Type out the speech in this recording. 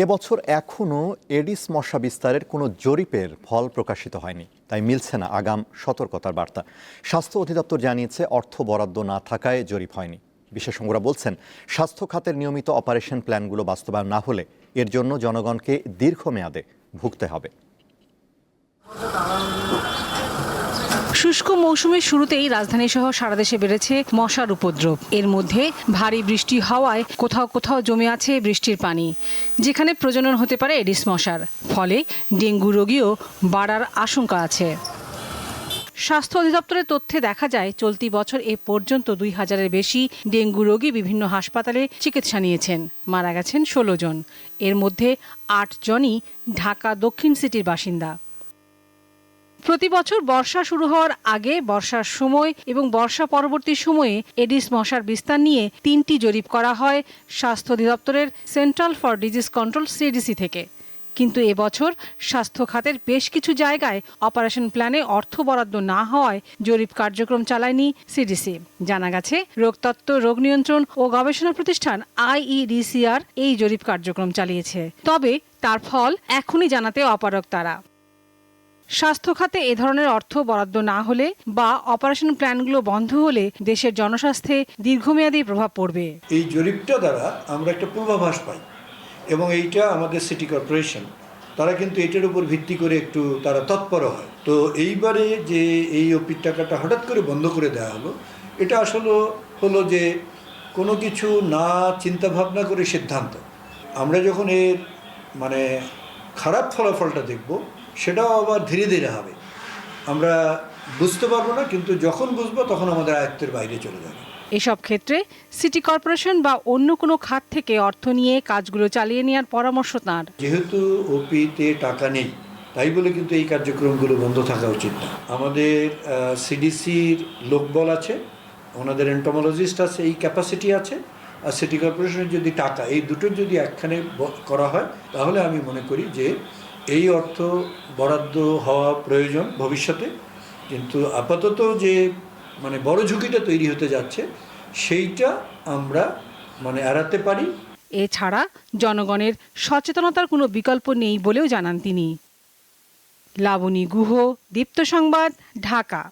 এবছর এখনও এডিস মশা বিস্তারের কোনো জরিপের ফল প্রকাশিত হয়নি, তাই মিলছে না আগাম সতর্কতার বার্তা। স্বাস্থ্য অধিদপ্তর জানিয়েছে অর্থ বরাদ্দ না থাকায় জরিপ হয়নি। বিশেষজ্ঞরা বলছেন, স্বাস্থ্য খাতের নিয়মিত অপারেশন প্ল্যানগুলো বাস্তবায়ন না হলে এর জন্য জনগণকে দীর্ঘমেয়াদে ভুগতে হবে। শুষ্ক মৌসুমের শুরুতেই রাজধানী সহ সারা দেশে বেড়েছে মশার উপদ্রব। এর মধ্যে ভারী বৃষ্টি হওয়ায় কোথাও কোথাও জমে আছে বৃষ্টির পানি, যেখানে প্রজনন হতে পারে এডিস মশার। ফলে ডেঙ্গু রোগীও বাড়ার আশঙ্কা আছে। স্বাস্থ্য অধিদপ্তরের তথ্যে দেখা যায়, চলতি বছর এ পর্যন্ত দুই হাজারের বেশি ডেঙ্গু রোগী বিভিন্ন হাসপাতালে চিকিৎসা নিয়েছেন। মারা গেছেন ষোলো জন। এর মধ্যে আট জনই ঢাকা দক্ষিণ সিটির বাসিন্দা। প্রতি বছর বর্ষা শুরু হওয়ার আগে বর্ষার সময় এবং বর্ষা পরবর্তী সময়ে এডিস মশার বিস্তার নিয়ে তিনটি জরিপ করা হয় স্বাস্থ্য অধিদপ্তরের central for disease control CDC থেকে। কিন্তু এবছর স্বাস্থ্য খাতের বেশ কিছু জায়গায় অপারেশন প্ল্যানে অর্থ বরাদ্দ না হওয়ায় জরিপ কার্যক্রম চালায়নি সিডিসি। জানা গেছে রোগতত্ত্ব রোগ নিয়ন্ত্রণ ও গবেষণা প্রতিষ্ঠান আইইডিসিআর এই জরিপ কার্যক্রম চালিয়েছে। তবে তার ফল এখনই জানাতে অপারগ তারা। স্বাস্থ্য খাতে এ ধরনের অর্থ বরাদ্দ না হলে বা অপারেশন প্ল্যানগুলো বন্ধ হলে দেশের জনস্বাস্থ্যে দীর্ঘমেয়াদী প্রভাব পড়বে। এই জরিপটা দ্বারা আমরা একটা পূর্বাভাস পাই এবং এইটা আমাদের সিটি কর্পোরেশন, তারা কিন্তু এটার উপর ভিত্তি করে একটু তারা তৎপর হয়। তো এইবারে যে এই ওপির টাকাটা হঠাৎ করে বন্ধ করে দেওয়া হলো, এটা আসলে হলো যে কোনো কিছু না চিন্তা ভাবনা করে সিদ্ধান্ত। আমরা যখন এর মানে খারাপ ফলাফলটা দেখব সেটাও আবার ধীরে ধীরে হবে। আমরা বুঝতে পারব না কিন্তু যখন বুঝব তখন আমাদের আয়ত্তের বাইরে চলে যাবে। এসব ক্ষেত্রে সিটি কর্পোরেশন বা অন্য কোনো খাত থেকে অর্থ নিয়ে কাজগুলো চালিয়ে নেওয়ার পরামর্শ তাঁর। যেহেতু ওপিতে টাকা নেই তাই বলে কিন্তু এই কার্যক্রমগুলো বন্ধ থাকা উচিত না। আমাদের সিডিসির লোকবল আছে ওনাদের এন্টোমোলজিস্ট আছে এই ক্যাপাসিটি আছে। আর সিটি কর্পোরেশনের যদি টাকা এই দুটোর যদি একখানে করা হয় তাহলে আমি মনে করি যে এই অর্থ বরাদ্দ হওয়া প্রয়োজন ভবিষ্যতে। কিন্তু আপাতত যে মানে বড় ঝুঁকিটা তৈরি হতে যাচ্ছে, সেইটা আমরা মানে এড়াতে পারি। এছাড়া জনগণের সচেতনতার কোনো বিকল্প নেই বলেও জানান তিনি। লাবণী গুহ, দীপ্ত সংবাদ, ঢাকা।